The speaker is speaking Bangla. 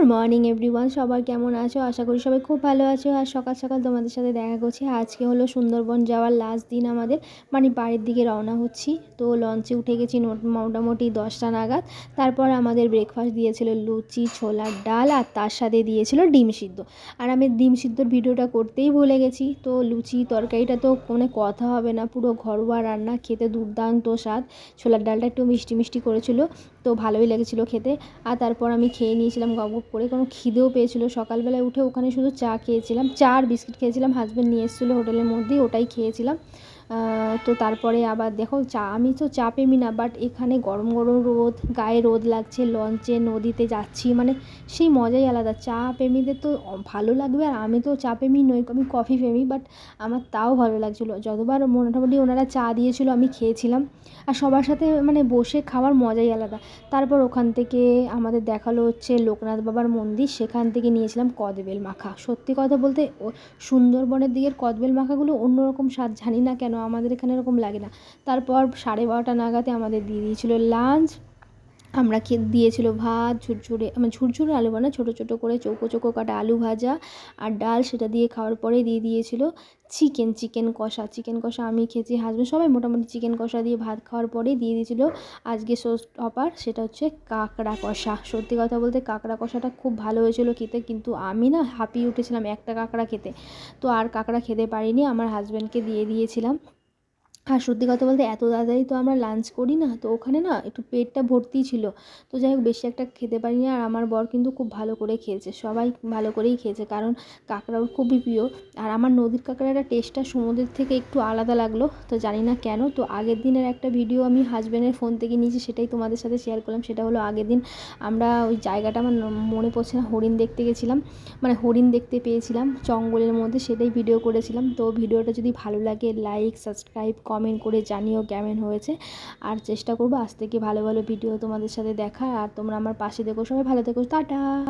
গুড মর্নিং এভরিওয়ান সবাই কেমন আছো? আশা করি সবাই খুব ভালো আছো। আর সকাল সকাল তোমাদের সাথে দেখা করছি। আজকে হলো সুন্দরবন যাওয়ার লাস্ট দিন আমাদের। মানে বাড়ির দিকে রওনা হচ্ছি। তো লঞ্চে উঠে গেছি মোটামুটি দশটা নাগাদ। তারপর আমাদের ব্রেকফাস্ট দিয়েছিল লুচি, ছোলার ডাল, আর তার সাথে দিয়েছিল ডিম সিদ্ধ। আর আমি ডিম সিদ্ধর ভিডিওটা করতেই ভুলে গেছি। তো লুচি তরকারিটা তো কোনো কথা হবে না। পুরো ঘরোয়া রান্না, খেতে দুর্দান্ত স্বাদ। ছোলার ডালটা একটু মিষ্টি মিষ্টি করেছিল। তো ভালোই লেগেছিলো খেতে। আর তারপর আমি খেয়ে নিয়েছিলাম গপ গপ করে। কোনো খিদেও পেয়েছিলো। সকালবেলায় উঠে ওখানে শুধু চা খেয়েছিলাম। চা আর বিস্কিট খেয়েছিলাম। হাজব্যান্ড নিয়ে এসেছিল হোটেলের মধ্যেই, ওটাই খেয়েছিলাম। তো তারপরে আবার দেখো চা, আমি তো চা প্রেমী না বাট এখানে গরম গরম রোদ, গায়ে রোদ লাগছে, লঞ্চে, নদীতে যাচ্ছি মানে সেই মজাই আলাদা। চা প্রেমীদের তো ভালো লাগবে, আর আমি তো চা প্রেমী নই, আমি কফি প্রেমী বাট আমার তাও ভালো লাগছিল। যতবার মোটামুটি ওনারা চা দিয়েছিল, আমি খেয়েছিলাম, আর সবার সাথে মানে বসে খাওয়ার মজাই আলাদা। তারপর ওখান থেকে আমাদের দেখাল হচ্ছে লোকনাথ বাবার মন্দির, সেখান থেকে নিয়েছিলাম কদবেল মাখা। সত্যি কথা বলতে সুন্দরবনের দিকের কদবেল মাখাগুলো অন্যরকম স্বাদ, জানি না কেন আমাদের এখানে এরকম লাগে না। তারপর সাড়ে বারোটা নাগাদে আমাদের দিয়ে দিয়েছিলো লাঞ্চ আমরা খেয়ে দিয়েছিল ভাত, ঝুরঝুরে মানে ঝুরঝুরে আলু বানা, ছোটো ছোটো করে চৌকো চৌকো কাটা আলু ভাজা আর ডাল সেটা দিয়ে খাওয়ার পরে দিয়ে দিয়েছিল চিকেন চিকেন কষা। চিকেন কষা আমি খেয়েছি হাজব্যান্ড সবাই মোটামুটি চিকেন কষা দিয়ে ভাত খাওয়ার পরেই দিয়ে দিয়েছিল। আজকে সোস টপার সেটা হচ্ছে কাঁকড়া কষা। সত্যি কথা বলতে কাঁকড়া কষাটা খুব ভালো হয়েছিল খেতে, কিন্তু আমি না হাঁপিয়ে উঠেছিলাম একটা কাঁকড়া খেতে। তো আর কাঁকড়া খেতে পারিনি, আমার হাজব্যান্ডকে দিয়ে দিয়েছিলাম। আর সত্যি কথা বলতে এত তাড়াতাড়ি তো আমরা লাঞ্চ করি না। তো ওখানে না একটু পেটটা ভর্তিই ছিল। তো যাই হোক, বেশি একটা খেতে পারিনি আর আমার বর কিন্তু খুব ভালো করে খেয়েছে। সবাই ভালো করেই খেয়েছে কারণ কাঁকড়াও খুবই প্রিয়। আর আমার নদীর কাঁকড়াটা টেস্টটা সমুদ্রের থেকে একটু আলাদা লাগল। তো জানি না কেন, তো আগের দিনের একটা ভিডিও আমি হাজব্যান্ডের ফোন থেকে নিয়েছি, সেটাই তোমাদের সাথে শেয়ার করলাম। সেটা হলো আগের দিন আমরা ওই জায়গাটা আমার মনে পড়ছে না, হরিণ দেখতে গেছিলাম। মানে হরিণ দেখতে পেয়েছিলাম, জঙ্গলের মধ্যে সেটাই ভিডিও করেছিলাম। তো ভিডিওটা যদি ভালো লাগে লাইক সাবস্ক্রাইব কমেন্ট করে জানিও কেমন হয়েছে। আর চেষ্টা করব আজ থেকে ভালো ভালো ভিডিও তোমাদের সাথে দেখা আর তোমরা আমার পাশে দেখো সবাই ভালো থেকো। টাটা!